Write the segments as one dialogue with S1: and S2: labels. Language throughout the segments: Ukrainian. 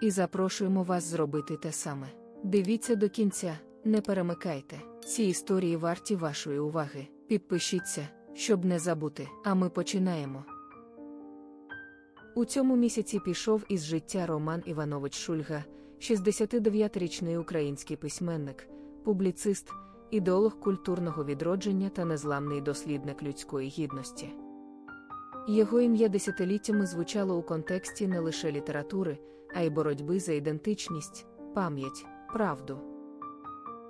S1: і запрошуємо вас зробити те саме. Дивіться до кінця, не перемикайте. Ці історії варті вашої уваги. Підпишіться, щоб не забути. А ми починаємо. У цьому місяці пішов із життя Роман Іванович Шульга, 69-річний український письменник, публіцист, ідеолог культурного відродження та незламний дослідник людської гідності. Його ім'я десятиліттями звучало у контексті не лише літератури, а й боротьби за ідентичність, пам'ять, правду.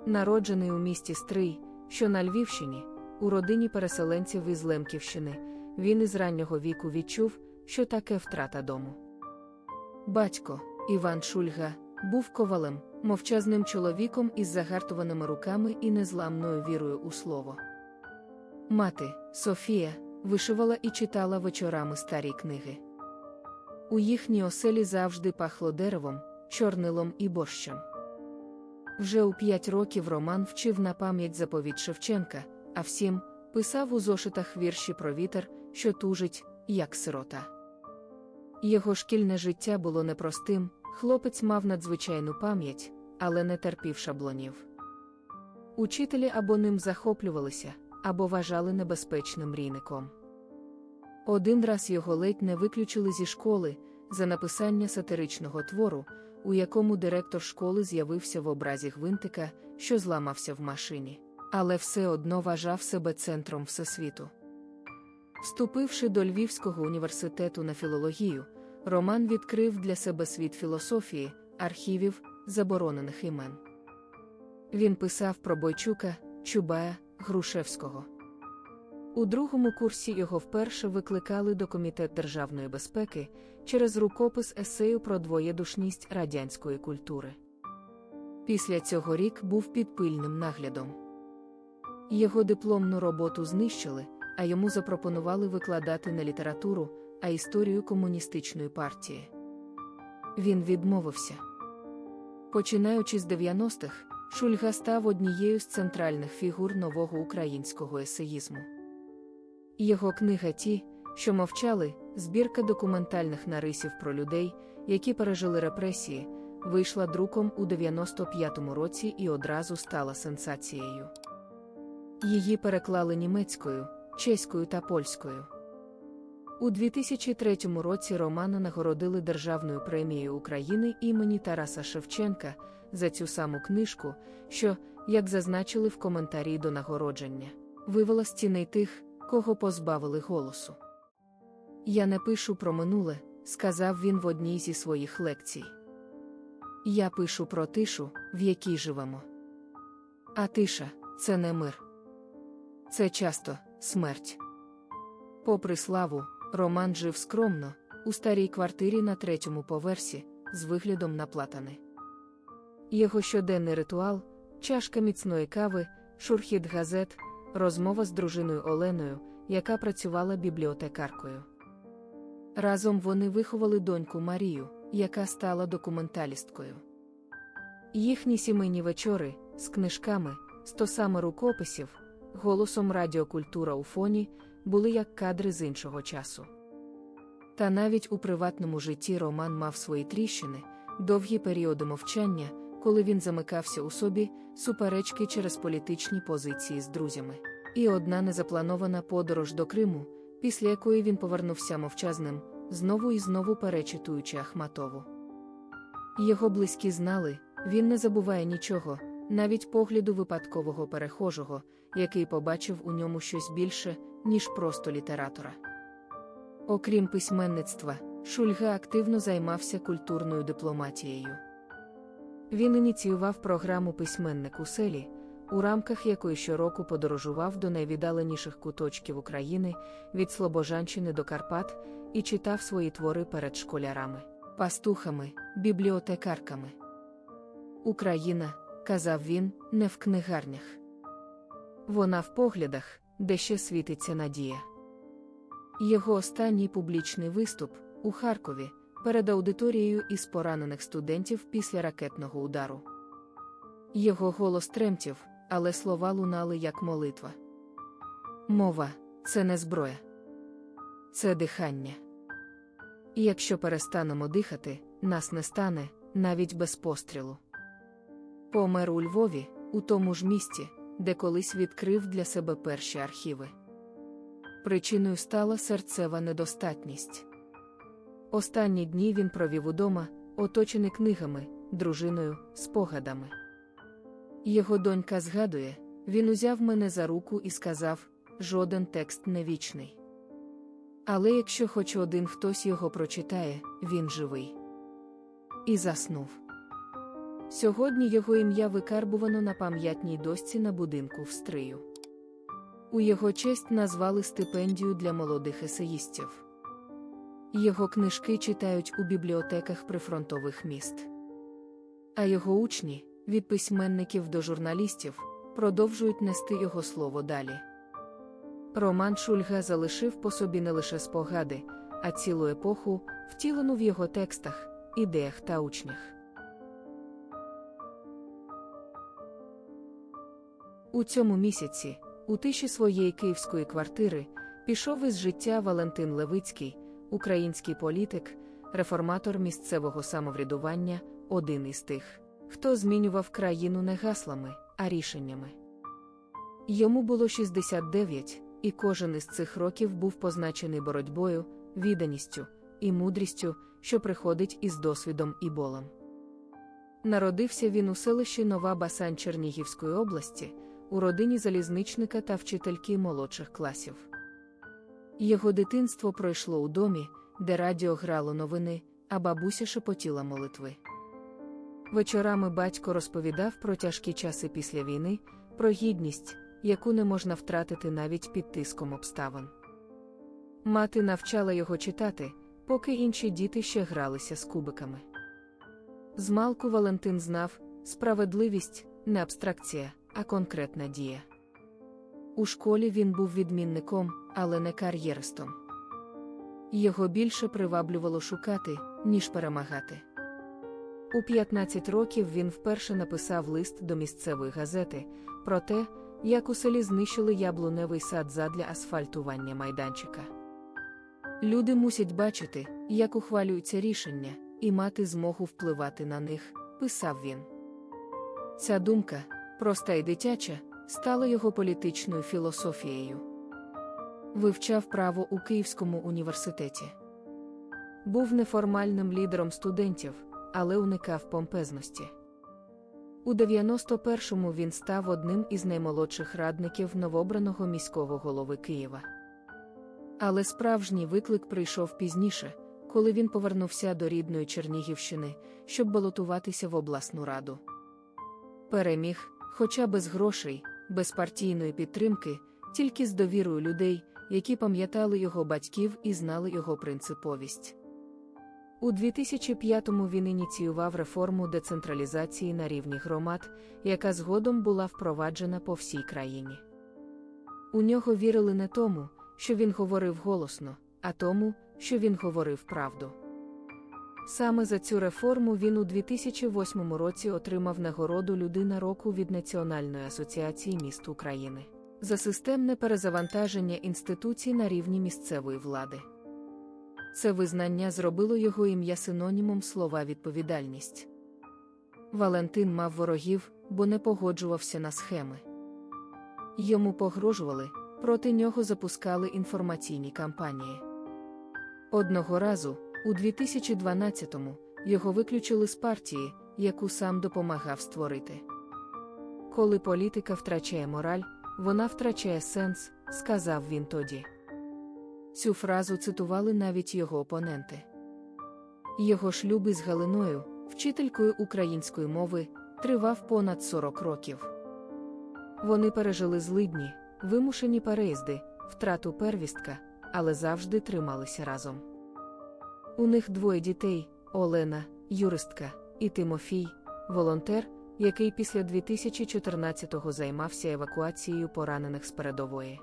S1: Народжений у місті Стрий, що на Львівщині, у родині переселенців із Лемківщини, він із раннього віку відчув, що таке втрата дому. Батько, Іван Шульга, був ковалем, мовчазним чоловіком із загартованими руками і незламною вірою у слово. Мати, Софія, вишивала і читала вечорами старі книги. У їхній оселі завжди пахло деревом, чорнилом і борщем. Вже у п'ять років Роман вчив на пам'ять заповідь Шевченка, а всім писав у зошитах вірші про вітер, що тужить, як сирота. Його шкільне життя було непростим, хлопець мав надзвичайну пам'ять, але не терпів шаблонів. Учителі або ним захоплювалися, або вважали небезпечним рійником. Один раз його ледь не виключили зі школи за написання сатиричного твору, у якому директор школи з'явився в образі гвинтика, що зламався в машині, але все одно вважав себе центром всесвіту. Вступивши до Львівського університету на філологію, Роман відкрив для себе світ філософії, архівів, заборонених імен. Він писав про Бойчука, Чубая, Грушевського. У другому курсі його вперше викликали до Комітет державної безпеки через рукопис есею про двоєдушність радянської культури. Після цього рік був під пильним наглядом. Його дипломну роботу знищили, а йому запропонували викладати не літературу, а історію комуністичної партії. Він відмовився. Починаючи з 90-х, Шульга став однією з центральних фігур нового українського есеїзму. Його книга Ті, що мовчали, збірка документальних нарисів про людей, які пережили репресії, вийшла друком у 95-му році і одразу стала сенсацією. Її переклали німецькою, чеською та польською. У 2003 році Романа нагородили Державною премією України імені Тараса Шевченка за цю саму книжку, що, як зазначили в коментарі до нагородження, вивела з тіней тих, кого позбавили голосу. Я не пишу про минуле, сказав він в одній зі своїх лекцій. Я пишу про тишу, в якій живемо. А тиша це не мир. Це часто смерть. Попри славу, Роман жив скромно, у старій квартирі на третьому поверсі, з виглядом на платани. Його щоденний ритуал, чашка міцної кави, шурхіт газет, розмова з дружиною Оленою, яка працювала бібліотекаркою. Разом вони виховали доньку Марію, яка стала документалісткою. Їхні сімейні вечори з книжками, стосами рукописів, голосом радіокультура у фоні були як кадри з іншого часу. Та навіть у приватному житті Роман мав свої тріщини, довгі періоди мовчання, коли він замикався у собі, суперечки через політичні позиції з друзями. І одна незапланована подорож до Криму, після якої він повернувся мовчазним, знову і знову перечитуючи Ахматову. Його близькі знали, він не забуває нічого, навіть погляду випадкового перехожого, який побачив у ньому щось більше, ніж просто літератора. Окрім письменництва, Шульга активно займався культурною дипломатією. Він ініціював програму Письменник у селі, у рамках якої щороку подорожував до найвіддаленіших куточків України від Слобожанщини до Карпат і читав свої твори перед школярами, пастухами, бібліотекарками. Україна, казав він, не в книгарнях. Вона в поглядах, де ще світиться надія. Його останній публічний виступ у Харкові перед аудиторією із поранених студентів після ракетного удару. Його голос тремтів, але слова лунали як молитва. Мова це не зброя, це дихання. І якщо перестанемо дихати, нас не стане навіть без пострілу. Помер у Львові, у тому ж місті, де колись відкрив для себе перші архіви. Причиною стала серцева недостатність. Останні дні він провів удома, оточений книгами, дружиною, спогадами. Його донька згадує, він узяв мене за руку і сказав: жоден текст не вічний. Але якщо хоч один хтось його прочитає, він живий. І заснув. Сьогодні його ім'я викарбувано на пам'ятній дошці на будинку в Стрию. У його честь назвали стипендію для молодих есеїстів. Його книжки читають у бібліотеках прифронтових міст. А його учні, від письменників до журналістів, продовжують нести його слово далі. Роман Шульга залишив по собі не лише спогади, а цілу епоху, втілену в його текстах, ідеях та учнях. У цьому місяці, у тиші своєї київської квартири, пішов із життя Валентин Левицький, український політик, реформатор місцевого самоврядування, один із тих, хто змінював країну не гаслами, а рішеннями. Йому було 69, і кожен із цих років був позначений боротьбою, відданістю і мудрістю, що приходить із досвідом і болем. Народився він у селищі Нова Басань Чернігівської області, у родині залізничника та вчительки молодших класів. Його дитинство пройшло у домі, де радіо грало новини, а бабуся шепотіла молитви. Вечорами батько розповідав про тяжкі часи після війни, про гідність, яку не можна втратити навіть під тиском обставин. Мати навчала його читати, поки інші діти ще гралися з кубиками. Змалку Валентин знав справедливість не абстракція, а конкретна дія. У школі він був відмінником, але не кар'єристом. Його більше приваблювало шукати, ніж перемагати. У 15 років він вперше написав лист до місцевої газети про те, як у селі знищили яблуневий сад задля асфальтування майданчика. Люди мусять бачити, як ухвалюються рішення, і мати змогу впливати на них, писав він. Ця думка, проста і дитяча, стала його політичною філософією. Вивчав право у Київському університеті. Був неформальним лідером студентів, але уникав помпезності. У 91-му він став одним із наймолодших радників новобраного міського голови Києва. Але справжній виклик прийшов пізніше, коли він повернувся до рідної Чернігівщини, щоб балотуватися в обласну раду. Переміг, хоча без грошей, без партійної підтримки, тільки з довірою людей, які пам'ятали його батьків і знали його принциповість. У 2005-му він ініціював реформу децентралізації на рівні громад, яка згодом була впроваджена по всій країні. У нього вірили не тому, що він говорив голосно, а тому, що він говорив правду. Саме за цю реформу він у 2008 році отримав нагороду Людина року від Національної асоціації міст України за системне перезавантаження інституцій на рівні місцевої влади. Це визнання зробило його ім'я синонімом слова відповідальність. Валентин мав ворогів, бо не погоджувався на схеми. Йому погрожували, проти нього запускали інформаційні кампанії. Одного разу, у 2012-му, його виключили з партії, яку сам допомагав створити. Коли політика втрачає мораль, вона втрачає сенс, сказав він тоді. Цю фразу цитували навіть його опоненти. Його шлюб із Галиною, вчителькою української мови, тривав понад 40 років. Вони пережили злидні, вимушені переїзди, втрату первістка, але завжди трималися разом. У них двоє дітей Олена, юристка, і Тимофій, волонтер, який після 2014-го займався евакуацією поранених з передової.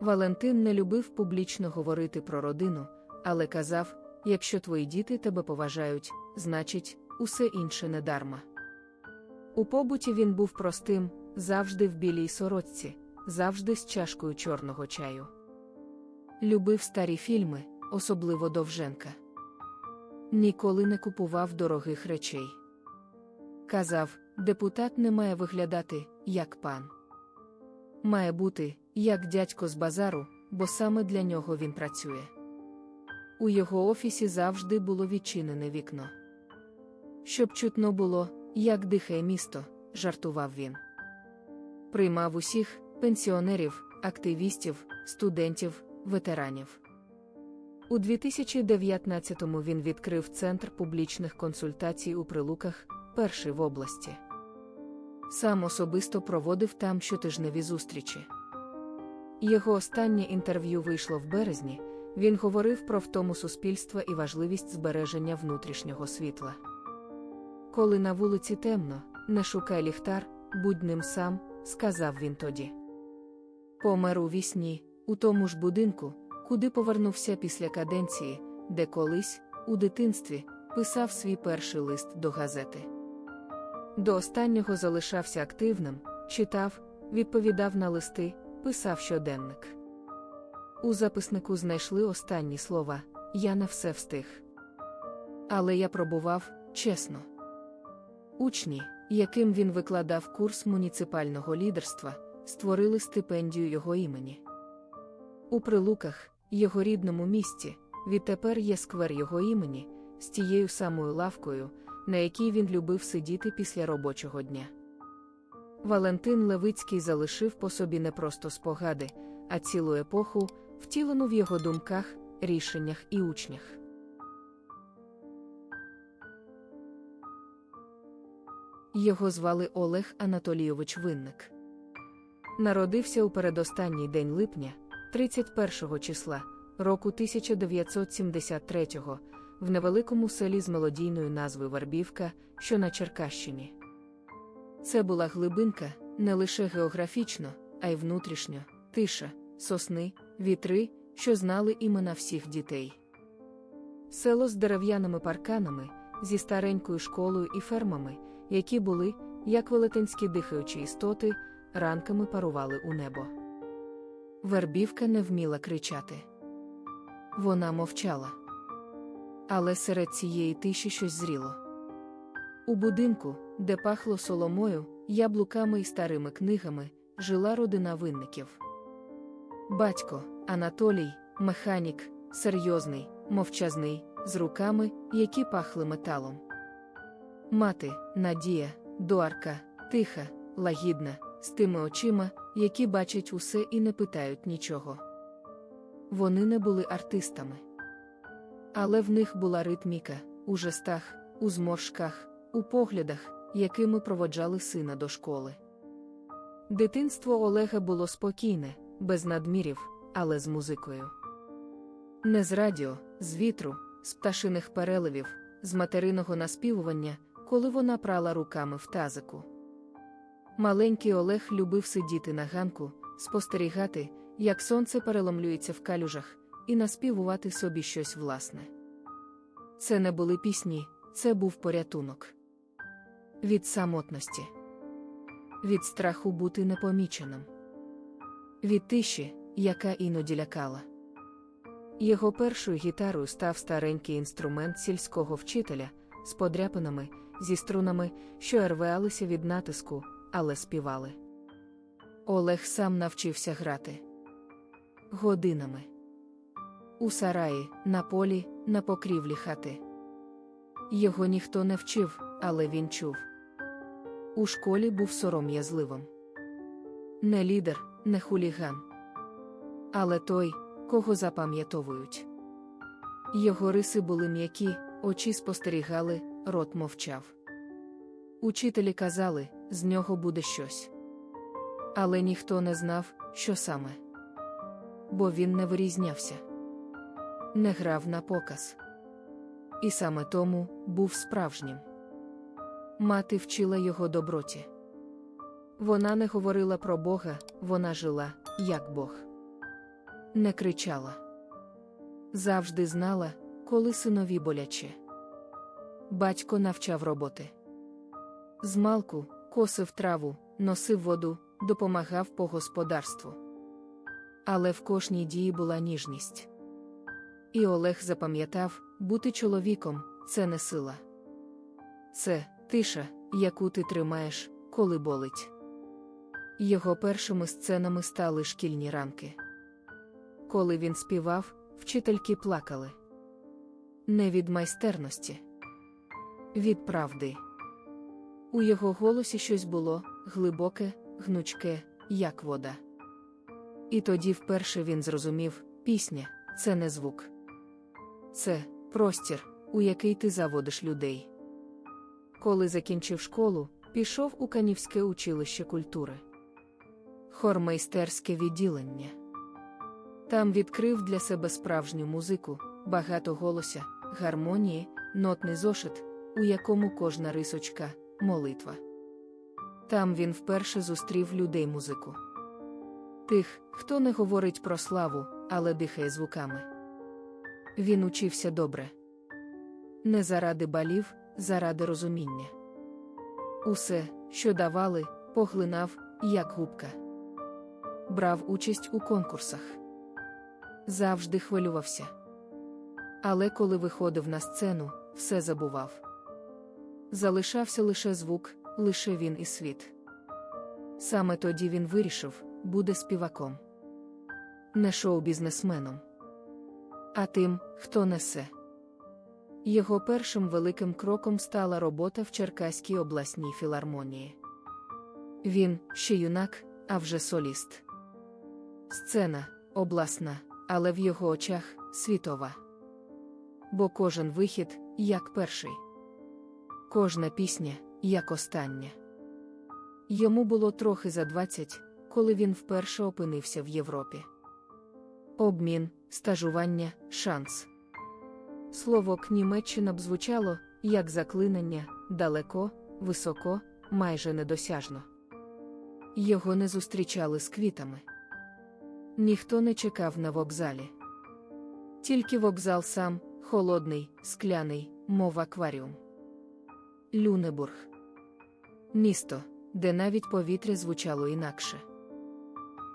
S1: Валентин не любив публічно говорити про родину, але казав: якщо твої діти тебе поважають, значить, усе інше не дарма. У побуті він був простим, завжди в білій сорочці, завжди з чашкою чорного чаю. Любив старі фільми, особливо Довженка. Ніколи не купував дорогих речей. Казав, депутат не має виглядати, як пан. Має бути, як дядько з базару, бо саме для нього він працює. У його офісі завжди було відчинене вікно. Щоб чутно було, як дихає місто, жартував він. Приймав усіх пенсіонерів, активістів, студентів, ветеранів. У 2019-му він відкрив Центр публічних консультацій у Прилуках, перший в області. Сам особисто проводив там щотижневі зустрічі. Його останнє інтерв'ю вийшло в березні. Він говорив про втому суспільства і важливість збереження внутрішнього світла. Коли на вулиці темно, не шукай ліхтар, будь ним сам, сказав він тоді. Помер у вісні, у тому ж будинку, куди повернувся після каденції, де колись, у дитинстві, писав свій перший лист до газети. До останнього залишався активним, читав, відповідав на листи, писав щоденник. У записнику знайшли останні слова Я не все встиг. Але я пробував чесно. Учні, яким він викладав курс муніципального лідерства, створили стипендію його імені. У прилуках, його рідному місті, відтепер є сквер його імені, з тією самою лавкою, на якій він любив сидіти після робочого дня. Валентин Левицький залишив по собі не просто спогади, а цілу епоху, втілену в його думках, рішеннях і учнях. Його звали Олег Анатолійович Винник. Народився у передостанній день липня, 31 числа, року 1973-го, в невеликому селі з мелодійною назвою Варбівка, що на Черкащині. Це була глибинка не лише географічно, а й внутрішньо, тиша, сосни, вітри, що знали імена всіх дітей. Село з дерев'яними парканами, зі старенькою школою і фермами, які були, як велетенські дихаючі істоти, ранками парували у небо. Вербівка не вміла кричати. Вона мовчала. Але серед цієї тиші щось зріло. У будинку, де пахло соломою, яблуками і старими книгами, жила родина винників. Батько Анатолій, механік, серйозний, мовчазний, з руками, які пахли металом. Мати Надія, дуарка, тиха, лагідна, з тими очима, які бачать усе і не питають нічого. Вони не були артистами. Але в них була ритміка у жестах, у зморшках, у поглядах, якими проводжали сина до школи. Дитинство Олега було спокійне, без надмірів, але з музикою. Не з радіо, з вітру, з пташиних переливів, з материного наспівування, коли вона прала руками в тазику. Маленький Олег любив сидіти на ганку, спостерігати, як сонце переломлюється в калюжах, і наспівувати собі щось власне. Це не були пісні, це був порятунок. Від самотності, від страху бути непоміченим, від тиші, яка іноді лякала. Його першою гітарою став старенький інструмент сільського вчителя з подряпинами, зі струнами, що рвалися від натиску, але співали. Олег сам навчився грати годинами. У сараї, на полі, на покрівлі хати. Його ніхто не вчив, але він чув. У школі був сором'язливим. Не лідер, не хуліган. Але той, кого запам'ятовують. Його риси були м'які, очі спостерігали, рот мовчав. Учителі казали, з нього буде щось. Але ніхто не знав, що саме. Бо він не вирізнявся, не грав на показ. І саме тому був справжнім. мати вчила його доброті. Вона не говорила про Бога, вона жила, як Бог. Не кричала. Завжди знала, коли синові боляче. Батько навчав роботи. Змалку, косив траву, носив воду, допомагав по господарству. Але в кожній дії була ніжність. І Олег запам'ятав, бути чоловіком це не сила. Це тиша, яку ти тримаєш, коли болить. Його першими сценами стали шкільні ранки. Коли він співав, вчительки плакали. Не від майстерності, від правди. У його голосі щось було глибоке, гнучке, як вода. І тоді вперше він зрозумів пісня це не звук. Це простір, у який ти заводиш людей. Коли закінчив школу, пішов у Канівське училище культури. Хормейстерське відділення. Там відкрив для себе справжню музику, багато голося, гармонії, нотний зошит, у якому кожна рисочка молитва. Там він вперше зустрів людей музику. Тих, хто не говорить про славу, але дихає звуками. Він учився добре. Не заради балів, заради розуміння. Усе, що давали, поглинав, як губка. Брав участь у конкурсах. Завжди хвилювався. Але коли виходив на сцену, все забував. Залишався лише звук, лише він і світ. Саме тоді він вирішив, буде співаком. Не шоу-бізнесменом, а тим, хто несе. Його першим великим кроком стала робота в Черкаській обласній філармонії. Він ще юнак, а вже соліст. Сцена обласна, але в його очах світова. Бо кожен вихід як перший, кожна пісня як остання. Йому було трохи за 20, коли він вперше опинився в Європі. Обмін, стажування, шанс. Слово к Німеччина б звучало, як заклинання, далеко, високо, майже недосяжно. Його не зустрічали з квітами. Ніхто не чекав на вокзалі. Тільки вокзал сам, холодний, скляний, мов акваріум. Люнебург. Місто, де навіть повітря звучало інакше.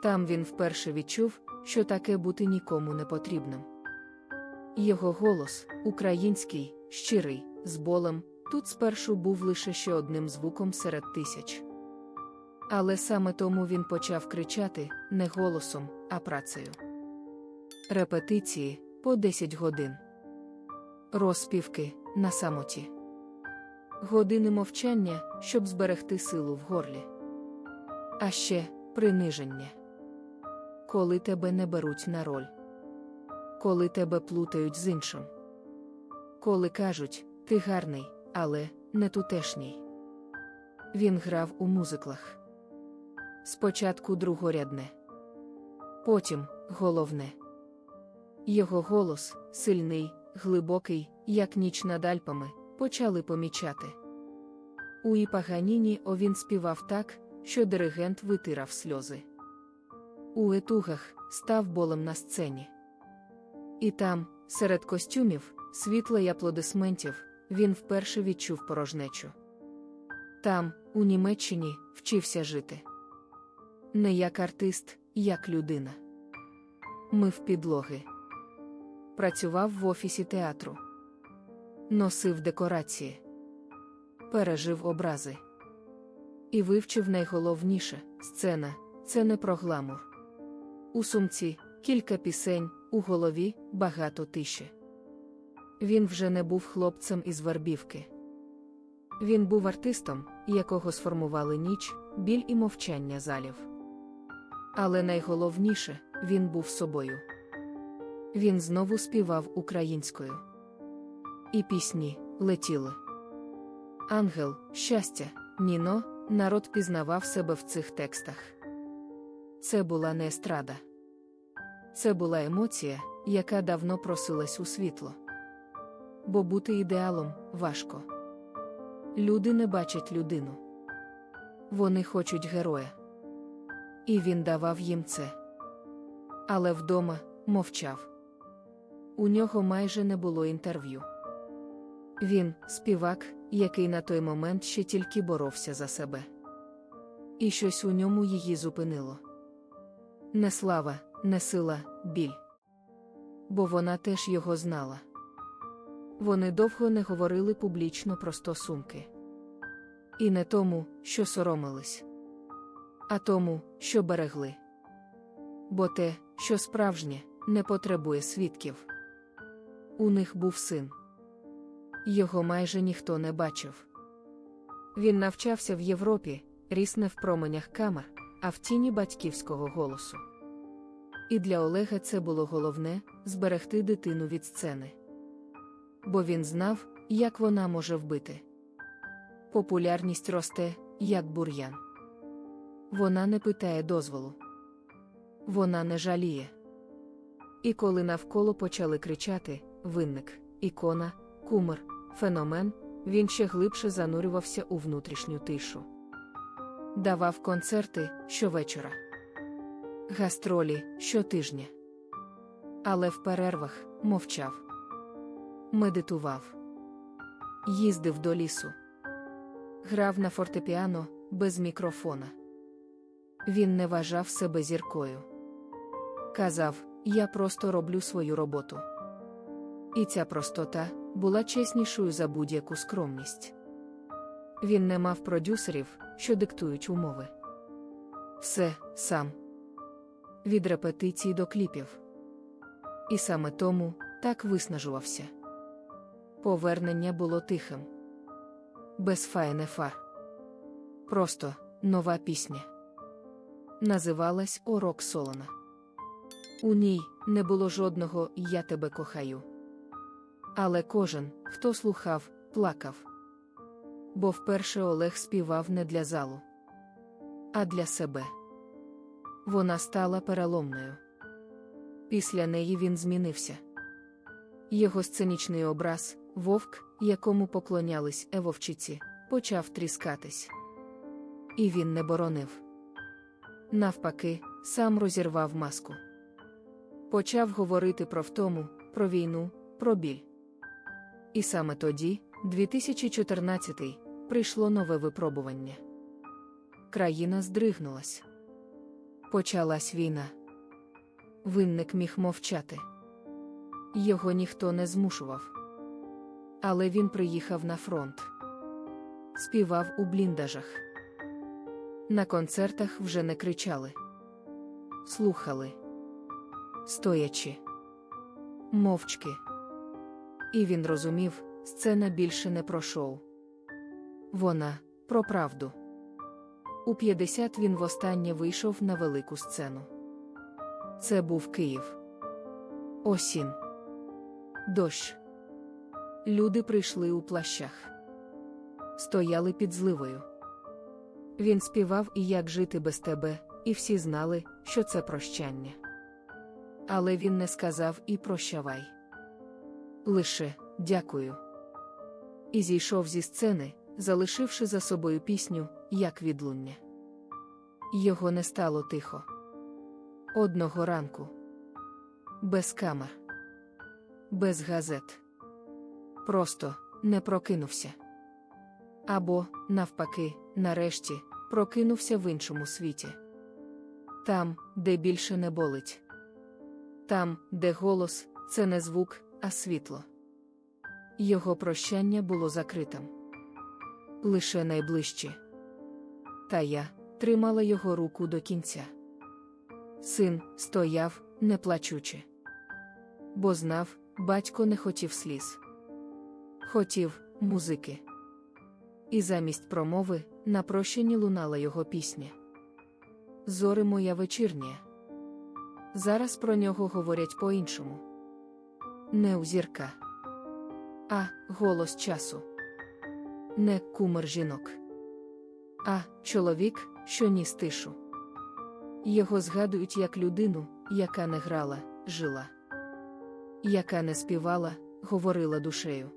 S1: Там він вперше відчув, що таке бути нікому не потрібним. Його голос, український, щирий, з болем, тут спершу був лише ще одним звуком серед тисяч. Але саме тому він почав кричати не голосом, а працею. Репетиції по 10 годин. Розпівки на самоті. Години мовчання, щоб зберегти силу в горлі. А ще приниження. Коли тебе не беруть на роль. Коли тебе плутають з іншим. Коли кажуть, ти гарний, але не тутешній. Він грав у музиклах. Спочатку другорядне. Потім головне. Його голос, сильний, глибокий, як ніч над Альпами, почали помічати. У Іпаганіні він співав так, що диригент витирав сльози. У етугах став болем на сцені. І там, серед костюмів, світла й аплодисментів, він вперше відчув порожнечу. Там, у Німеччині, вчився жити. Не як артист, як людина. Мив підлоги. Працював в офісі театру. Носив декорації. Пережив образи. І вивчив найголовніше сцена це не про гламур. У сумці кілька пісень, у голові багато тиші. Він вже не був хлопцем із Вербівки. Він був артистом, якого сформували ніч, біль і мовчання залів. Але найголовніше, він був собою. Він знову співав українською. І пісні летіли. Ангел, щастя, Ніно, народ пізнавав себе в цих текстах. Це була не естрада. Це була емоція, яка давно просилась у світло. Бо бути ідеалом важко. Люди не бачать людину. Вони хочуть героя. І він давав їм це. Але вдома мовчав. У нього майже не було інтерв'ю. Він співак, який на той момент ще тільки боровся за себе. І щось у ньому її зупинило. Не слава, не сила, біль. Бо вона теж його знала. Вони довго не говорили публічно про стосунки. І не тому, що соромились, а тому, що берегли. Бо те, що справжнє, не потребує свідків. У них був син. Його майже ніхто не бачив. Він навчався в Європі, ріс не в променях камер, а в тіні батьківського голосу. І для Олега це було головне зберегти дитину від сцени. Бо він знав, як вона може вбити. Популярність росте, як бур'ян. Вона не питає дозволу. Вона не жаліє. І коли навколо почали кричати винник, ікона, кумир, феномен, він ще глибше занурювався у внутрішню тишу. Давав концерти щовечора, гастролі щотижня. Але в перервах мовчав, медитував, їздив до лісу, грав на фортепіано без мікрофона. Він не вважав себе зіркою. Казав, я просто роблю свою роботу. І ця простота була чеснішою за будь-яку скромність. Він не мав продюсерів, що диктують умови. Все сам. Від репетицій до кліпів. І саме тому так виснажувався. Повернення було тихим. Без фаєнефар. Просто нова пісня. Називалась Орок Солона. У ній не було жодного Я тебе кохаю. Але кожен, хто слухав, плакав. Бо вперше Олег співав не для залу, а для себе. Вона стала переломною. Після неї він змінився. Його сценічний образ, вовк, якому поклонялись евовчиці, почав тріскатись. І він не боронив. Навпаки, сам розірвав маску. Почав говорити про втому, про війну, про біль. І саме тоді, 2014-й, прийшло нове випробування. Країна здригнулась. Почалась війна. Винник міг мовчати. Його ніхто не змушував. Але він приїхав на фронт. Співав у бліндажах. На концертах вже не кричали. Слухали. Стоячи. Мовчки. І він розумів, сцена більше не про шоу. Вона про правду. У 50 він востаннє вийшов на велику сцену. Це був Київ. Осінь. Дощ. Люди прийшли у плащах. Стояли під зливою. Він співав і як жити без тебе, і всі знали, що це прощання. Але він не сказав і прощавай. Лише дякую. І зійшов зі сцени, залишивши за собою пісню, як відлуння. Його не стало тихо. Одного ранку. Без камер, без газет. Просто не прокинувся. Або, навпаки, нарешті, прокинувся в іншому світі. Там, де більше не болить. Там, де голос це не звук, а світло. Його прощання було закритим. Лише найближче. Та я тримала його руку до кінця. Син стояв, не плачучи. Бо знав, батько не хотів сліз. Хотів музики. І замість промови на прощенні лунала його пісня. Зори моя вечірня. Зараз про нього говорять по-іншому. Не у зірка, а голос часу. Не кумир жінок, а чоловік, що ніс тишу. Його згадують як людину, яка не грала, жила, яка не співала, говорила душею.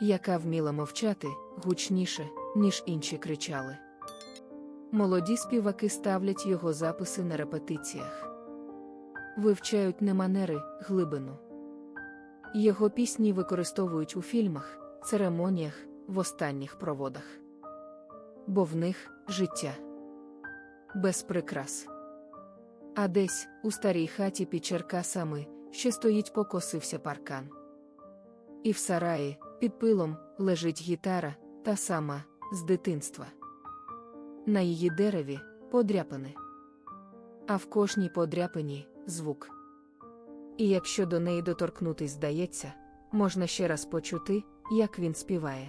S1: яка вміла мовчати гучніше, ніж інші кричали. Молоді співаки ставлять його записи на репетиціях, вивчають не манери, глибину. Його пісні використовують у фільмах, церемоніях, в останніх проводах. Бо в них життя без прикрас. А десь, у старій хаті під Черкасами, ще стоїть покосився паркан. І в сараї, під пилом, лежить гітара, та сама, з дитинства. На її дереві подряпини. А в кожній подряпині звук. І якщо до неї доторкнутись здається, можна ще раз почути, як він співає.